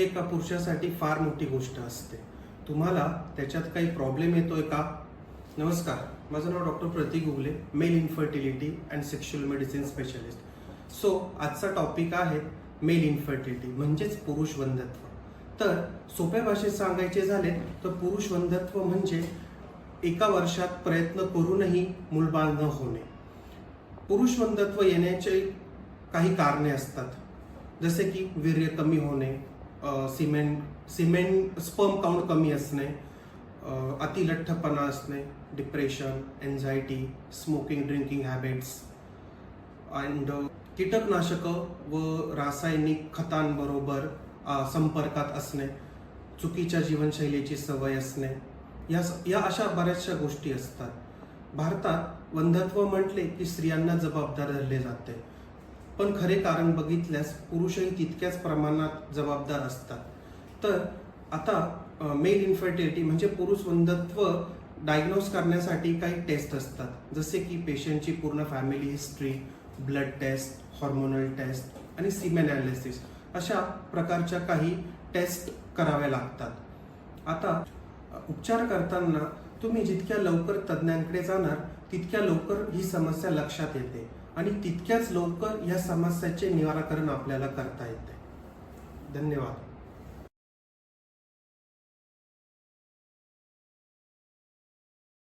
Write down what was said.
हे एका पुरुषासाठी फार मोठी गोष्ट असते. तुम्हाला त्याच्यात काही प्रॉब्लेम येतोय का? नमस्कार माझं नाव doctor Prateek Ugale male infertility and sexual medicine specialist so आजचा टॉपिक आहे मेल इन्फर्टिलिटी म्हणजेच पुरुष वंधत्व. तर सोप्या भाषेत सांगायचे झाले तर पुरुष वंधत्व म्हणजे एका वर्षात प्रयत्न करूनही मूलबाळ न होणे. पुरुष वंधत्व येण्याचे काही कारणे असतात. जसे की वीर्य कमी होणे सिमेंट सिमेंट स्पर्म काउंट कमी असणे अतिलठ्ठपणा असणे depression anxiety smoking drinking habits and कीटकनाशकं व रासायनिक खतांबरोबर संपर्कात असणे चुकीच्या जीवनशैलीची सवय असणे या या अशा बऱ्याचशा गोष्टी असतात. भारतात वंधत्व म्हटले की स्त्रियांना जबाबदार धरले जाते. पण खरे कारण बघितल्यास पुरुषही तितक्याच प्रमाणात जबाबदार असतात. तर आता मेल इन्फर्टिलिटी म्हणजे पुरुष वंदत्व डायग्नोज करण्यासाठी काही टेस्ट असतात. जसे की पेशंटची पूर्ण family history blood test hormonal test आणि सिमेन अनालिसिस अशा प्रकारच्या काही टेस्ट कराव्या लागतात. आता उपचार करताना तुम्ही जितक्या लवकर तज्ज्ञांकडे जाणार तितक्या लवकर ही समस्या लक्षात येते आणि तितक्याच लवकर या समस्याचे निराकरण आपल्याला करता येते. धन्यवाद.